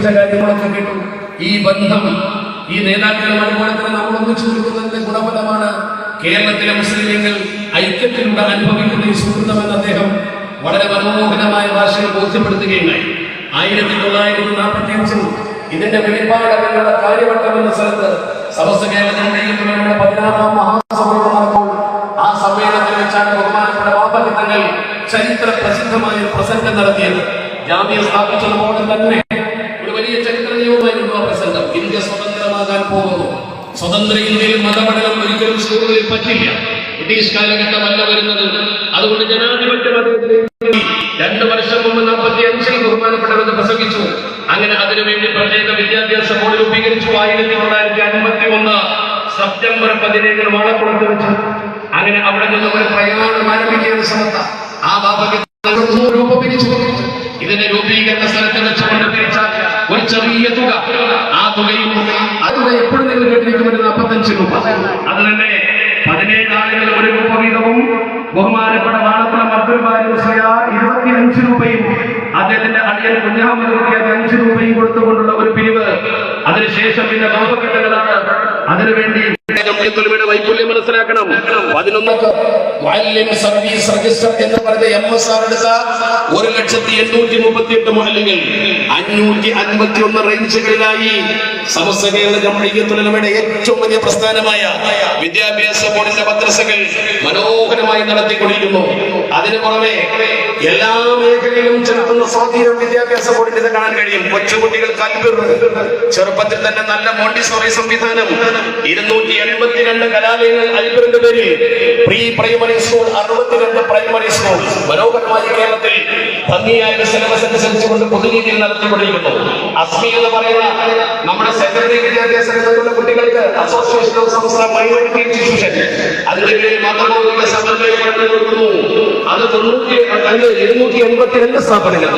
സൂചിപ്പിച്ച കാര്യങ്ങളൊക്കെ കേട്ടു. ഈ ബന്ധം ഈ നേതാക്കളും അതുപോലെ തന്നെ നമ്മൾ ഒന്നിച്ചു നിൽക്കുന്നതിന്റെ ഗുണഫലമാണ് കേരളത്തിലെ മുസ്ലിങ്ങൾ ഐക്യത്തിലൂടെ അനുഭവിക്കുന്ന ഈ സുഹൃത്തമെന്ന് അദ്ദേഹം വളരെ മനോഹരമായ ഭാഷയിൽ ബോധ്യപ്പെടുത്തുകയുണ്ടായി. ആയിരത്തി തൊള്ളായിരത്തി നാൽപ്പത്തി അഞ്ചിൽ ഇതിന്റെ വെളിപ്പാടങ്ങളുടെ കാര്യവട്ടം എന്ന സ്ഥലത്ത് സമസ്ത കേരളത്തിന്റെ പതിനാറാം മഹാസമ്മേളനം ആ സമ്മേളനത്തിൽ വെച്ചാണ് ബഹുമാനപ്പെട്ട വാപ്പഹിതങ്ങൾ ചരിത്ര പ്രസിദ്ധമായ പ്രസംഗം നടത്തിയത്. ജാമ്യം സ്ഥാപിച്ചതുപോലെ തന്നെ ഒരു വലിയ ചരിത്ര നിയമമായിരുന്നു ആ പ്രസംഗം ഇന്ത്യ സ്വതന്ത്രമാകാൻ പോകുന്നു സ്വതന്ത്ര ഇന്ത്യയിൽ മതപഠനം ഒരിക്കലും സ്കൂളുകളിൽ പറ്റില്ല. ബ്രിട്ടീഷ് കാലഘട്ടമല്ല വരുന്നത്. അതുകൊണ്ട് ജനാധിപത്യം രണ്ടു വർഷം മുമ്പ് നാൽപ്പത്തി അഞ്ചിൽ ബഹുമാനപ്പെട്ടവർ പ്രസംഗിച്ചു. അങ്ങനെ അതിനുവേണ്ടി പ്രത്യേക വിദ്യാഭ്യാസ ബോർഡ് രൂപീകരിച്ചു. ആയിരത്തി തൊള്ളായിരത്തി അൻപത്തി ഒന്ന് സെപ്റ്റംബർ പതിനേഴിന് വാളക്കുളത്ത് വെച്ച് അങ്ങനെ അവിടെ നിന്ന് ഒരു പ്രയാണം ആരംഭിക്കുന്ന സമത്ത ആ ബാബയ്ക്ക് രൂപ ഇതിന്റെ രൂപീകരണ സ്ഥലത്ത് വെച്ചുകൊണ്ട് പിരിച്ച ഒരു ചെറിയ തുക. ആ തുകയും തുക എപ്പോഴും നിങ്ങൾ കേട്ടിരിക്കുമ്പോൾ നാൽപ്പത്തഞ്ച് രൂപ. അത് തന്നെ. പതിനേഴ് ആളുകൾ ഒരു രൂപ വീതവും ബഹുമാനപ്പെട്ട വാളക്കുളം അബ്ദുൽ ബാരി ഇരുപത്തിയഞ്ച് രൂപയും അദ്ദേഹത്തിന്റെ അടിയൻ കുഞ്ഞാമത് കുട്ടിയാക്കി അഞ്ച് രൂപയും കൊടുത്തുകൊണ്ടുള്ള ഒരു പിരിവ്. അതിനുശേഷം പിന്നെ ലോകഘട്ടങ്ങളാണ് അതിനുവേണ്ടി വൈപുല്യം മനസ്സിലാക്കണം. മുഅല്ലിം സർവീസ് രജിസ്റ്റർ എന്ന് പറഞ്ഞ എം എസ് ആർ എടുത്ത ഒരു ലക്ഷത്തി എണ്ണൂറ്റി മുപ്പത്തി എട്ട് മുതലുകൾ അഞ്ഞൂറ്റി അൻപത്തി ഒന്ന് റേഞ്ചുകളിലായി സമസ്ത കേരള ജമഴിയത്തുലമയുടെ ഏറ്റവും വലിയ പ്രസ്ഥാനമായ വിദ്യാഭ്യാസ ബോർഡിന്റെ മദ്രസകൾ മനോഹരമായി നടത്തിക്കൊണ്ടിരിക്കുന്നു. അതിനു പുറമെ എല്ലാ മേഖലയിലും ചെലുത്തുന്ന സ്വാധീനം വിദ്യാഭ്യാസ ബോർഡിന്റെ കാണാൻ കഴിയും. കൊച്ചുകുട്ടികൾ അൽബിർ ചെറുപ്പത്തിൽ തന്നെ നല്ല മോണ്ടിസോറി സംവിധാനം. ഇരുന്നൂറ്റി എൺപത്തിരണ്ട് കലാലയങ്ങൾ അൽബിറിന്റെ പേരിൽ പ്രീ പ്രൈമറി സ്കൂൾ അറുപത്തിരണ്ട് പ്രൈമറി സ്കൂൾ. മനോഹരമായി കേരളത്തിൽ ഭംഗിയായ സിലബസ് അനുസരിച്ചുകൊണ്ട് പൊതുരീതിയിൽ നടത്തിക്കൊണ്ടിരിക്കുന്നു. അസ്മി എന്ന് പറയുന്ന നമ്മുടെ സെക്കൻഡറി വിദ്യാഭ്യാസ രംഗത്തുള്ള കുട്ടികൾക്ക് അസോസിയേഷൻ ഓഫ് സംസ്ഥാന മൈനോറിറ്റി ഇൻസ്റ്റിറ്റ്യൂഷൻ അതിന്റെ പേരിൽ മതബോധിക സമന്വയ പഠനം കൊടുക്കുന്നു. അത് തൊണ്ണൂറ്റി എഴുന്നൂറ്റി എൺപത്തി രണ്ട് സ്ഥാപനങ്ങൾ.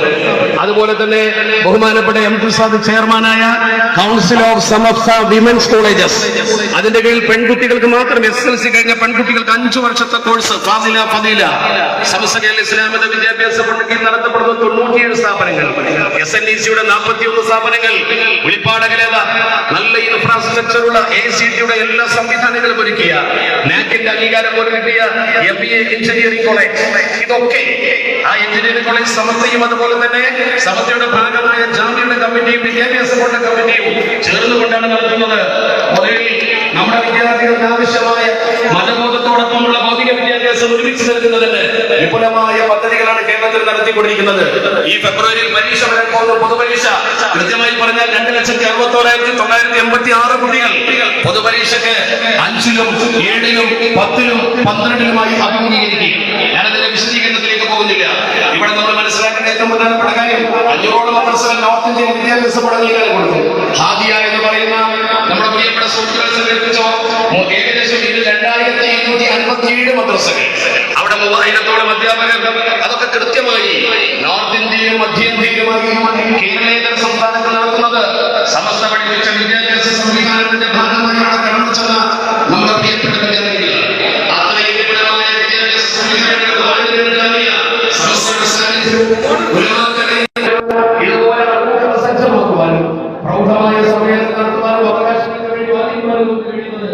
അതുപോലെ തന്നെ ബഹുമാനപ്പെട്ട എം പ്രസാദ് ചെയർമാനായ council of Samastha women's colleges അതിന്റെ കീഴിൽ പെൺകുട്ടികൾക്ക് മാത്രം എസ് എൽ സി കഴിഞ്ഞ പെൺകുട്ടികൾക്ക് അഞ്ചു വർഷത്തെ കോഴ്സ് ഫാദില ഫദീല സമസ്ത കേരള വിദ്യാഭ്യാസ കീഴിൽ നടത്തപ്പെടുന്ന തൊണ്ണൂറ്റിയേഴ് സ്ഥാപനങ്ങൾ. എസ് എൻ ഡി സിയുടെ നാൽപ്പത്തിയൊന്ന് സ്ഥാപനങ്ങൾ വെളിപ്പാടകലേത നല്ല ഇൻഫ്രാസ്ട്രക്ചർ ഉള്ള എ സി ടിയുടെ എല്ലാ സംവിധാനങ്ങളും ഒരുക്കിയ നാക്കിന്റെ അംഗീകാരം പോലും കിട്ടിയ M B A engineering college ഇതൊക്കെ ആ എഞ്ചിനീയറിംഗ് കോളേജ് സമത്തയും അതുപോലെ തന്നെ സമത്വയുടെ ഭാഗമായ ജാമ്യയുടെ കമ്മിറ്റിയും വിദ്യാഭ്യാസ ബോർഡ് കമ്മിറ്റിയും ചേർന്നുകൊണ്ടാണ് നടത്തുന്നത് പൊതുവിൽ നമ്മുടെ വിദ്യാർത്ഥികൾക്ക് ആവശ്യമായ മതബോധത്തോടൊപ്പമുള്ള ഭൗതിക വിദ്യാഭ്യാസം ഒരുമിച്ച് നൽകുന്നതിന് വിപുലമായ പദ്ധതികളാണ് കേരളത്തിൽ നടത്തിക്കൊണ്ടിരിക്കുന്നത്. ഈ ഫെബ്രുവരിയിൽ പരീക്ഷ വരാൻ പോകുന്ന പൊതുപരീക്ഷ. കൃത്യമായി പറഞ്ഞാൽ രണ്ട് ലക്ഷത്തി അറുപത്തോരായിരത്തി തൊള്ളായിരത്തി എൺപത്തി ആറ് കുട്ടികൾ പൊതുപരീക്ഷയ്ക്ക് അഞ്ചിലും ഏഴിലും പത്തിലും പന്ത്രണ്ടിലുമായി അഭിമുഖീകരിക്കും. ഞാനതിന്റെ വിശദീകരണത്തിലേക്ക് പോകുന്നില്ല. ഇവിടെ നമ്മൾ മനസ്സിലാക്കേണ്ട ഏറ്റവും പ്രധാനപ്പെട്ട കാര്യം അഞ്ഞൂറോളം മദ്രസകൾ നോർത്ത് ഇന്ത്യൻ വിദ്യാഭ്യാസ പഠനങ്ങൾ കൊടുത്തു. ഹാദിയ എന്ന് പറയുന്ന നമ്മുടെ പ്രിയപ്പെട്ട സുഹൃത്തുക്കൾ സംഘടിപ്പിച്ചോ ഏകദേശം രണ്ടായിരത്തി ഇരുന്നൂറ്റി അൻപത്തി ഏഴ് മദ്രസകൾ. മൂവായിരത്തോളം അധ്യാപകർ അതൊക്കെ കൃത്യമായി നോർത്ത് ഇന്ത്യയിലും മധ്യേന്ത്യയിലുമായി കേരളേതര സംസ്ഥാനത്ത് നടക്കുന്നത് സമസ്ത പഠിപ്പിച്ച വിദ്യാഭ്യാസ സംവിധാനത്തിന്റെ ഭാഗമായി അവിടെ കടന്നു ചെന്ന നമ്മുടെ പ്രിയപ്പെട്ട വിദ്യാർത്ഥികൾ അത്രയും വിപുലമായ വിദ്യാഭ്യാസ സംവിധാനങ്ങൾ ജാമ്യ സമസ്തയുടെ സാന്നിധ്യവും പ്രൗഢമായ സമ്മേളനം നടത്തുവാനും അവകാശങ്ങൾക്ക് വേണ്ടി വാദിക്കുവാനും നമുക്ക് കഴിയുന്നത്